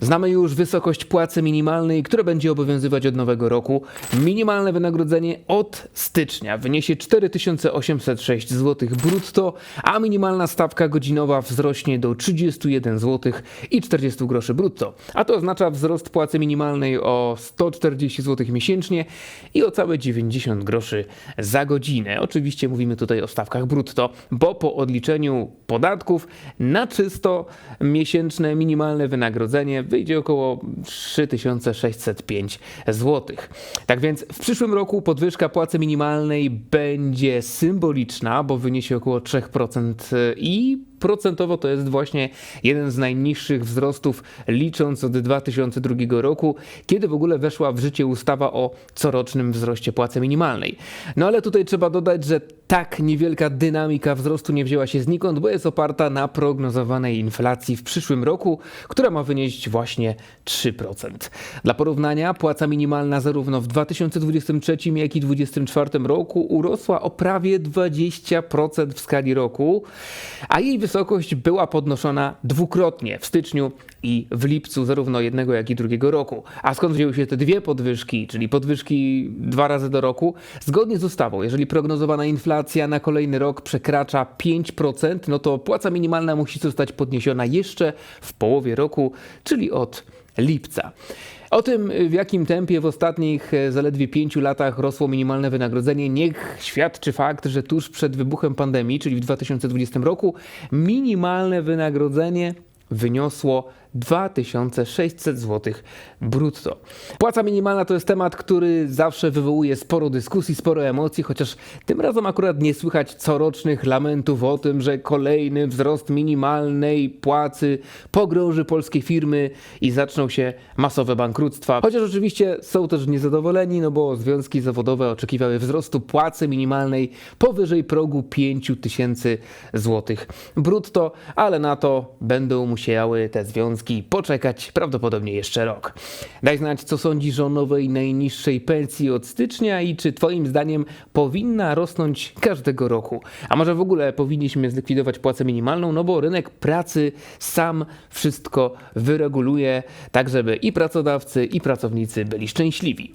Znamy już wysokość płacy minimalnej, która będzie obowiązywać od nowego roku. Minimalne wynagrodzenie od stycznia wyniesie 4806 zł brutto, a minimalna stawka godzinowa wzrośnie do 31 zł i 40 groszy brutto. A to oznacza wzrost płacy minimalnej o 140 zł miesięcznie i o całe 90 groszy za godzinę. Oczywiście mówimy tutaj o stawkach brutto, bo po odliczeniu podatków na czysto miesięczne minimalne wynagrodzenie wyjdzie około 3605 zł. Tak więc w przyszłym roku podwyżka płacy minimalnej będzie symboliczna, bo wyniesie około 3% i procentowo to jest właśnie jeden z najniższych wzrostów licząc od 2002 roku, kiedy w ogóle weszła w życie ustawa o corocznym wzroście płacy minimalnej. No ale tutaj trzeba dodać, że tak niewielka dynamika wzrostu nie wzięła się znikąd, bo jest oparta na prognozowanej inflacji w przyszłym roku, która ma wynieść właśnie 3%. Dla porównania płaca minimalna zarówno w 2023 jak i 2024 roku urosła o prawie 20% w skali roku, a jej wysokość była podnoszona dwukrotnie w styczniu i w lipcu zarówno jednego jak i drugiego roku. A skąd wzięły się te dwie podwyżki, czyli podwyżki dwa razy do roku? Zgodnie z ustawą, jeżeli prognozowana inflacja na kolejny rok przekracza 5%, no to płaca minimalna musi zostać podniesiona jeszcze w połowie roku, czyli od lipca. O tym, w jakim tempie w ostatnich e, zaledwie pięciu latach rosło minimalne wynagrodzenie, niech świadczy fakt, że tuż przed wybuchem pandemii, czyli w 2020 roku, minimalne wynagrodzenie wyniosło 2600 zł brutto. Płaca minimalna to jest temat, który zawsze wywołuje sporo dyskusji, sporo emocji, chociaż tym razem akurat nie słychać corocznych lamentów o tym, że kolejny wzrost minimalnej płacy pogrąży polskie firmy i zaczną się masowe bankructwa. Chociaż oczywiście są też niezadowoleni, no bo związki zawodowe oczekiwały wzrostu płacy minimalnej powyżej progu 5000 zł brutto, ale na to będą musiały te związki poczekać prawdopodobnie jeszcze rok. Daj znać, co sądzisz o nowej najniższej pensji od stycznia i czy Twoim zdaniem powinna rosnąć każdego roku. A może w ogóle powinniśmy zlikwidować płacę minimalną, no bo rynek pracy sam wszystko wyreguluje, tak żeby i pracodawcy, i pracownicy byli szczęśliwi.